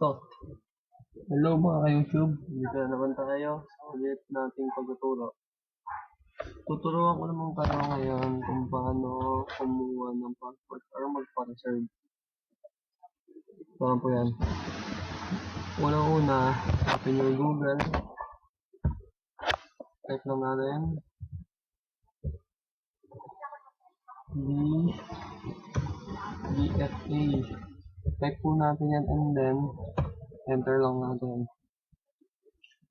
To. Hello mga ka-YouTube. Dito na naman tayo sa ulit nating pagtuturo. Tuturuan ko naman kayo ngayon kung paano kumuha ng passport or magpa-reserve. Paano po yan? Unang-una, open your Google. Type lang natin. D DFA. Type po natin yan and then enter lang natin.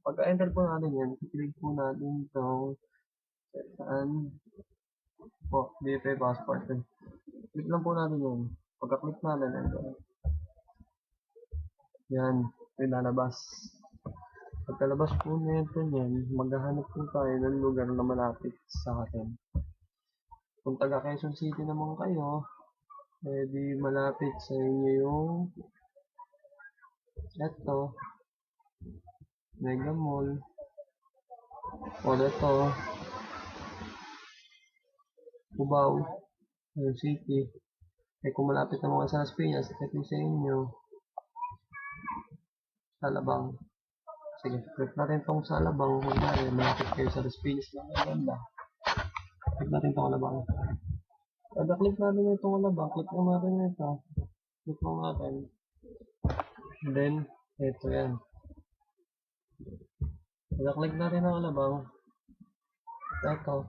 Pagka-enter po natin yan, click po natin itong saan po, DFA passport. Click lang po natin yan. Pagka-click natin, enter. Yan, may lalabas. Pagkalabas po nito yan, maghahanap po tayo ng lugar na malapit sa atin. Kung taga Quezon City naman kayo, eh di malapit sa inyo yung eto, Mega Mall, o ito, Cubao, Quezon City. Eh kung malapit naman sa Las Piñas, ito yung sa inyo, Salabang. Sige, click natin tong Salabang. Magyari, malapit kayo sa Las Piñas lang. Ang ganda. Click natin tong Alabang. Kada click natin itong Alabang, click lang natin ito. Click lang natin. And then, ito yan. Kada click natin ang Alabang. Ito.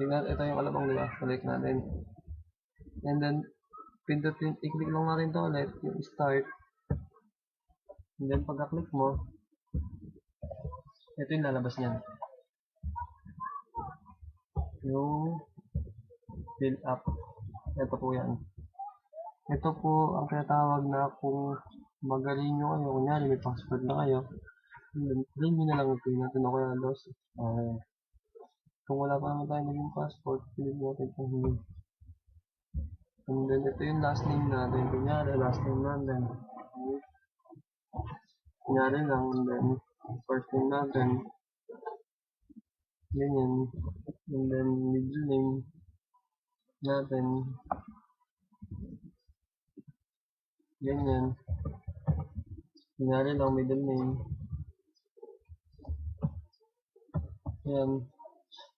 Tingnan, ito yung Alabang, di ba? Click natin. And then, pindutin, i-click lang natin ito ulit, yung start. And then, pagka-click mo, ito yung lalabas niyan. Yung fill up. Ito po yan. Ito po ang tinatawag na kung magaling nyo kayo, kunyari may password na kayo, rin nyo na lang ito natin ako yung loss. Okay. Kung wala pa naman tayo naging passport, pinig natin itong hindi. And then ito yung last name natin. Kunyari, last name natin. Kunyari lang, and then first name natin. Ganyan. And then middle name natin. Ganyan. Kunyari lang middle name. Yan.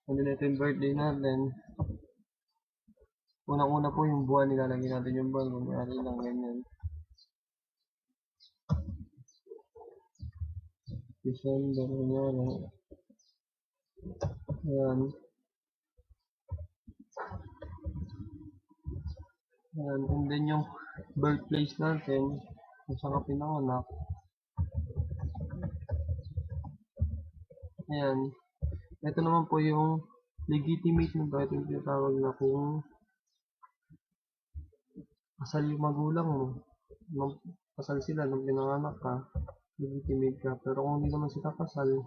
Ito yung birthday natin. Unang-una po yung buwan, nilalagay natin yung buwan. Kunyari lang, ganyan. December, kunyari. Yan. Yan. And then yung birthplace natin, kung saan ka pinanganak. Ayan. Ito naman po yung legitimate nito. Ito yung tinatawag na kung kasal yung magulang mo. Kasal sila nung pinanganak ka, legitimate ka. Pero kung hindi naman sila kasal,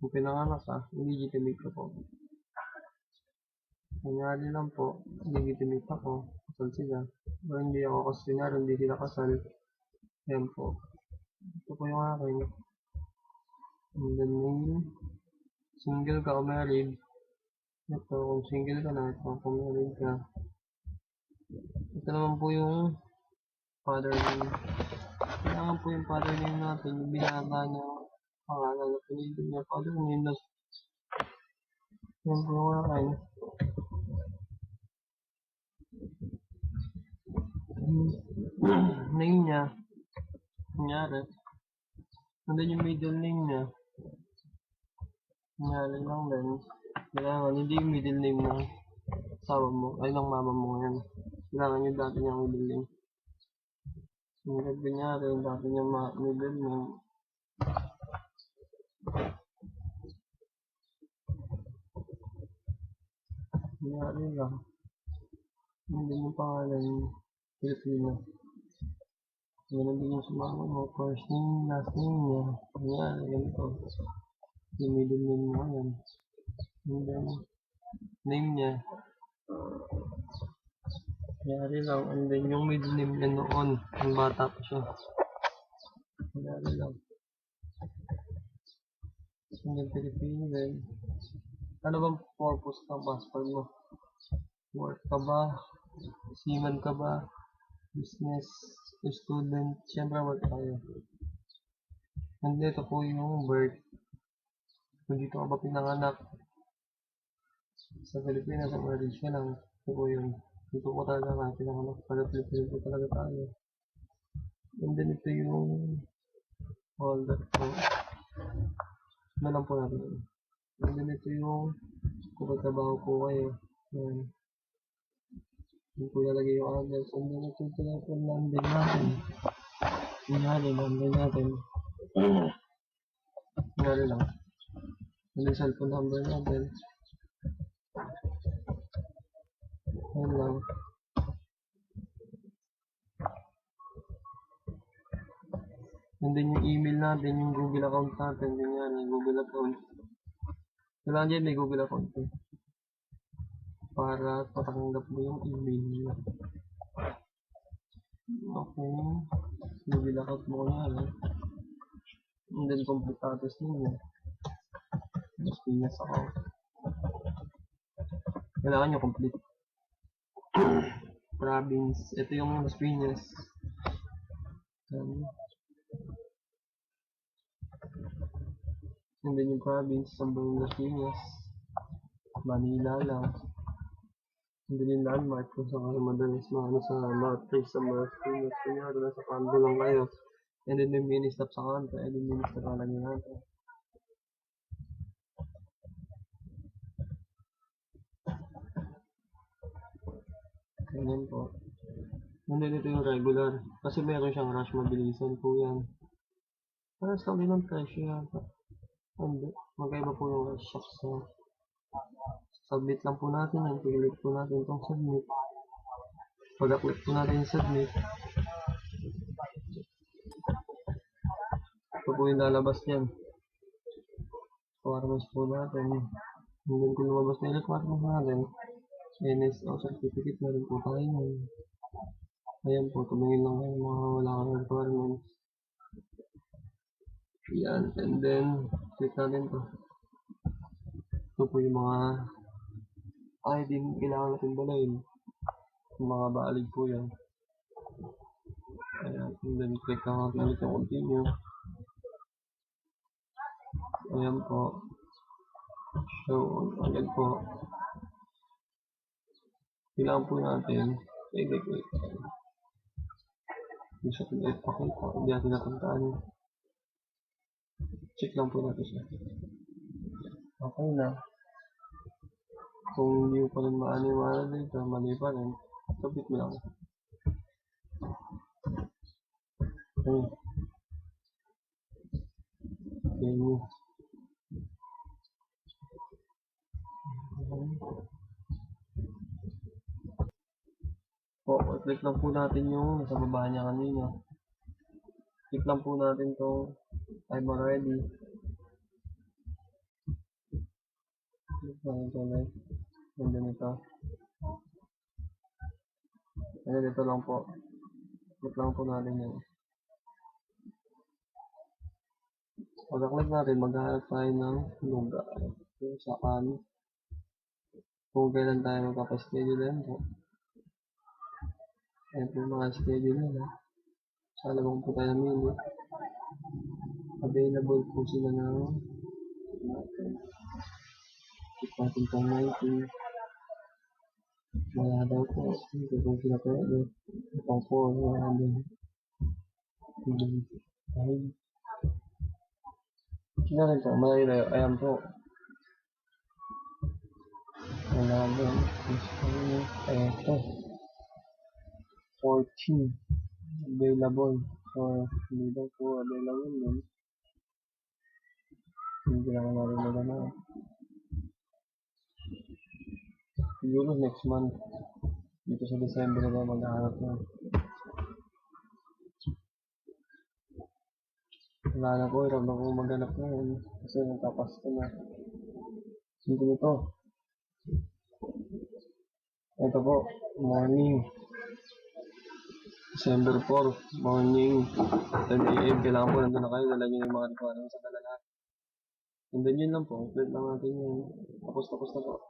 kung pinanganak ka, legitimate ka po. Kunyari lang po, legitimate ako, kasal sila. O hindi ako kasi kunyari, hindi sila kasal. Yan po. Ito po yung akin. And then single ka o married. Ito, kung single ka na, ito kung married ka. Ito naman po yung father name. Kailangan po yung father name natin, yung binata niya pangalan na pinili niya father name na yan po yung akin. Name niya, kunyari, nandun yung middle name niya. Kunyari lang din, kailangan hindi yung middle name ng asawa mo, ay ng mama mo ngayon. Kailangan yung dati niyang middle name. Kunyari, kunyari, yung dati niyang middle name. Kunyari lang. Hindi yung pangalan Pilipino. Ganun din yung sumama mo. First name, last name niya. Kunyari, ganito. Yung middle name mo yan. And then, name niya. Kunyari lang. And then, yung middle name niya noon. Yung bata pa siya. Kunyari lang. Single Pilipino din. Ano bang purpose ng passport mo? Work ka ba? Seaman ka ba? Business, student, siyempre work tayo. Nandito po yung birth. Kung dito ka ba pinanganak, sa Pilipinas, marriage ka lang, ito po yun. Dito po talaga nga pinanganak, para Pilipino po talaga tayo. And then ito yung all that po. Ano lang po natin. And then ito yung kung magtrabaho po kayo. Yan. Yung po nalagay yung address. And then ito yung telephone number natin. Yung natin, number natin. Ano lang. Ano yung cellphone number natin. Yan lang. And then yung email natin, yung Google account natin, yun yan, yung Google account. Kailangan dyan may Google account eh. Para patanggap mo yung email nila. Okay. Account mo yan eh. And then complete status ninyo. Mas pinas ako. Kailangan nyo complete. Province. Ito yung Las Piñas. Um, and then yung province, Sambuang Las Piñas. Manila lang. Yung landmark kung saan kayo madalas maano sa mga place sa Las Piñas. Kunyari, nasa condo lang kayo. And then yung mini stop sa kanto, and then mini stop lang yung natin. Ganyan po. Nandun ito yung regular. Kasi meron siyang rush mabilisan po yan. Parang sa din ng presyo yata. Hindi. Magkaiba po yung rush shock sa submit lang po natin yan. Click po natin itong submit. Pag-click po natin yung submit. Ito po yung lalabas niyan. Requirements po natin. Hindi ko lumabas na yung requirements natin. NSO certificate na rin po tayo ngayon. Ayan po, tumingin lang kayo mga wala kang requirements. Yan, and then, click natin to. Ito po yung mga ID na kailangan natin. Yung mga baalig po yan. Ayan, and then click lang natin ulit yung continue. Ayan po. So, agad po. Kailangan po natin, i-click. Hindi siya pinag pakita, hindi natin napuntaan. Check lang po natin siya. Okay na. Kung hindi mo pa rin maano yung maano dito, mali pa rin, submit mo lang. Okay. Okay. Po, click lang po natin yung nasa baba niya kanina. Click lang po natin to I'm already. Click lang ito ulit. And then ito. And then ito lang po. Click lang po natin yun. Pagka-click natin, maghahanap tayo ng lugar. Kung saan, kung kailan tayo magpapaschedule yan po. Ayan po yung mga schedule nila. Sa alabang po tayo namili. Available po sila ng natin. Check natin pang 19. Wala daw po. Hindi po sila pwede. Pang 4, wala din. Hindi. Ay. Sino rin po? Malayo-layo. Ayan po. Wala din. Ayan po. 14 available or hindi daw po available nun hindi naman natin siguro next month dito sa December na maghahanap na wala na po hirap na po maghanap na yun kasi nagpapasko na hindi ito ito po morning December 4, morning, 10 a.m. Kailangan po nandun na kayo, dala nyo yung mga requirements sa dala lahat. And then yun lang po, upload lang natin yun. Tapos tapos na po.